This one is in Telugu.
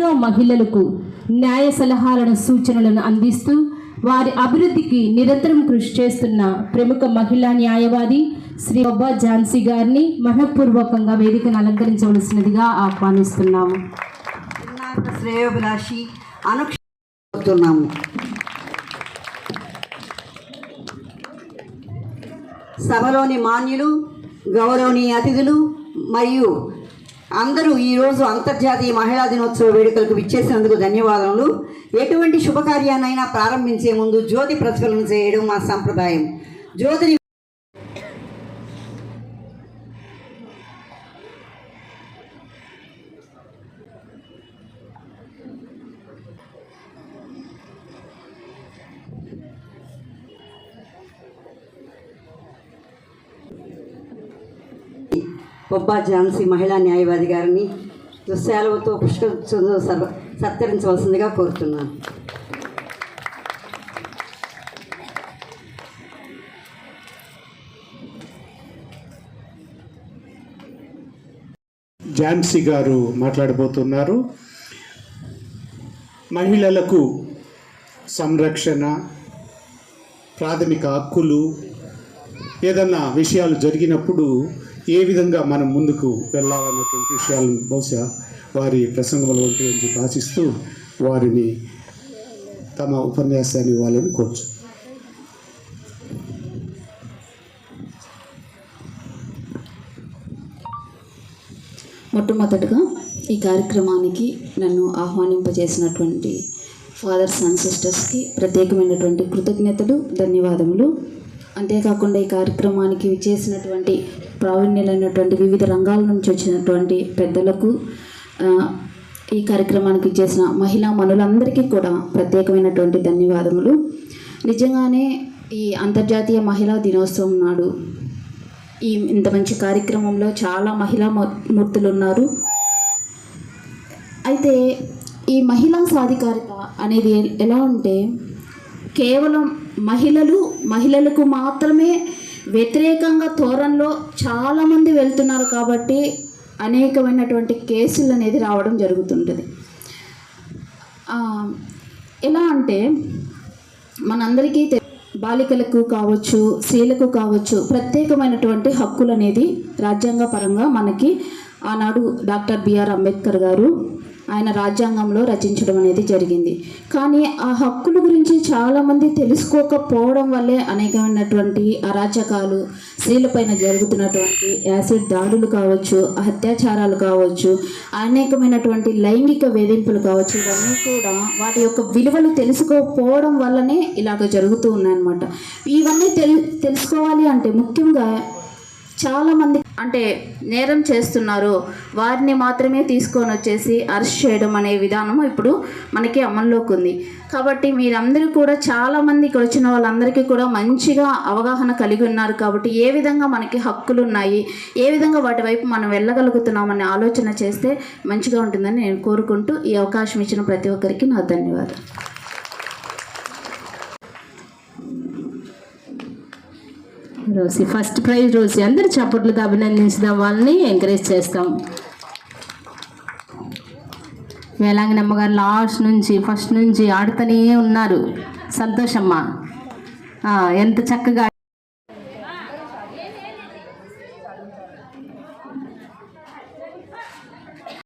ఎన్నో మహిళలకు న్యాయ సలహాలను సూచనలను అందిస్తూ వారి అభివృద్ధికి నిరంతరం కృషి చేస్తున్న ప్రముఖ మహిళా న్యాయవాది శ్రీ బొబ్బా ఝాన్సీ గారిని మనఃపూర్వకంగా వేదికను అలంకరించవలసినదిగా ఆహ్వానిస్తున్నాము. శ్రేయోభిలాషి అనుక్షిస్తున్నాము సభలోని మాన్యులు గౌరవనీయ అతిథులు మరియు అందరూ ఈరోజు అంతర్జాతీయ మహిళా దినోత్సవ వేడుకలకు విచ్చేసినందుకు ధన్యవాదములు. ఎటువంటి శుభకార్యాన్నైనా ప్రారంభించే ముందు జ్యోతి ప్రజ్వలన చేయడం మా సంప్రదాయం. జ్యోతిని బొబ్బా ఝాన్సీ మహిళా న్యాయవాది గారిని దుశ్శాలవతో పుష్కర సత్కరించవలసిందిగా కోరుతున్నాను. ఝాన్సీ గారు మాట్లాడబోతున్నారు. మహిళలకు సంరక్షణ ప్రాథమిక హక్కులు ఏదన్నా విషయాలు జరిగినప్పుడు ఏ విధంగా మనం ముందుకు వెళ్ళాలన్నటువంటి విషయాలను బహుశా వారి ప్రసంగంలో ఉంటాయని చెప్పి ఆశిస్తూ వారిని తమ ఉపన్యాసాన్ని ఇవ్వాలని కోరుచు మొట్టమొదటగా ఈ కార్యక్రమానికి నన్ను ఆహ్వానింపజేసినటువంటి ఫాదర్స్ అండ్ సిస్టర్స్కి ప్రత్యేకమైనటువంటి కృతజ్ఞతలు ధన్యవాదములు. అంతేకాకుండా ఈ కార్యక్రమానికి చేసినటువంటి ప్రావీణ్యులైనటువంటి వివిధ రంగాల నుంచి వచ్చినటువంటి పెద్దలకు ఈ కార్యక్రమానికి చేసిన మహిళా మనులందరికీ కూడా ప్రత్యేకమైనటువంటి ధన్యవాదములు. నిజంగానే ఈ అంతర్జాతీయ మహిళా దినోత్సవం నాడు ఈ ఇంత మంచి కార్యక్రమంలో చాలా మహిళా మూర్తులు ఉన్నారు అయితే ఈ మహిళా సాధికారిత అనేది ఎలా అంటే కేవలం మహిళలు మహిళలకు మాత్రమే వ్యతిరేకంగా తోరణలో చాలామంది వెళ్తున్నారు కాబట్టి అనేకమైనటువంటి కేసులు అనేది రావడం జరుగుతుంటుంది. ఎలా అంటే మనందరికీ బాలికలకు కావచ్చు స్త్రీలకు కావచ్చు ప్రత్యేకమైనటువంటి హక్కులు అనేది రాజ్యాంగ పరంగా మనకి ఆనాడు డాక్టర్ బిఆర్ అంబేద్కర్ గారు ఆయన రాజ్యాంగంలో రచించడం అనేది జరిగింది. కానీ ఆ హక్కుల గురించి చాలామంది తెలుసుకోకపోవడం వల్లే అనేకమైనటువంటి అరాచకాలు స్త్రీలపైన జరుగుతున్నటువంటి యాసిడ్ దాడులు కావచ్చు అత్యాచారాలు కావచ్చు అనేకమైనటువంటి లైంగిక వేధింపులు కావచ్చు ఇవన్నీ కూడా వాటి యొక్క విలువలు తెలుసుకోకపోవడం వల్లనే ఇలాగ జరుగుతూ ఉన్నాయన్నమాట. ఇవన్నీ తెలు తెలుసుకోవాలి అంటే ముఖ్యంగా చాలామంది అంటే నేరం చేస్తున్నారు. వారిని మాత్రమే తీసుకొని వచ్చేసి అరెస్ట్ చేయడం అనే విధానం ఇప్పుడు మనకి అమల్లోకి ఉంది. కాబట్టి మీరందరూ కూడా చాలామంది ఇక్కడ వచ్చిన వాళ్ళందరికీ కూడా మంచిగా అవగాహన కలిగి ఉన్నారు కాబట్టి ఏ విధంగా మనకి హక్కులు ఉన్నాయి ఏ విధంగా వాటి వైపు మనం వెళ్ళగలుగుతున్నామనే ఆలోచన చేస్తే మంచిగా ఉంటుందని నేను కోరుకుంటూ ఈ అవకాశం ఇచ్చిన ప్రతి ఒక్కరికి నా ధన్యవాదాలు. రోజు ఫస్ట్ ప్రైజ్ రోజు అందరు చప్పట్లతో అభినందించడం వాళ్ళని ఎంకరేజ్ చేస్తాం. వేలాంగనమ్మ అమ్మగారు లాస్ట్ నుంచి ఫస్ట్ నుంచి ఆడుతూనే ఉన్నారు. సంతోషమ్మ. ఎంత చక్కగా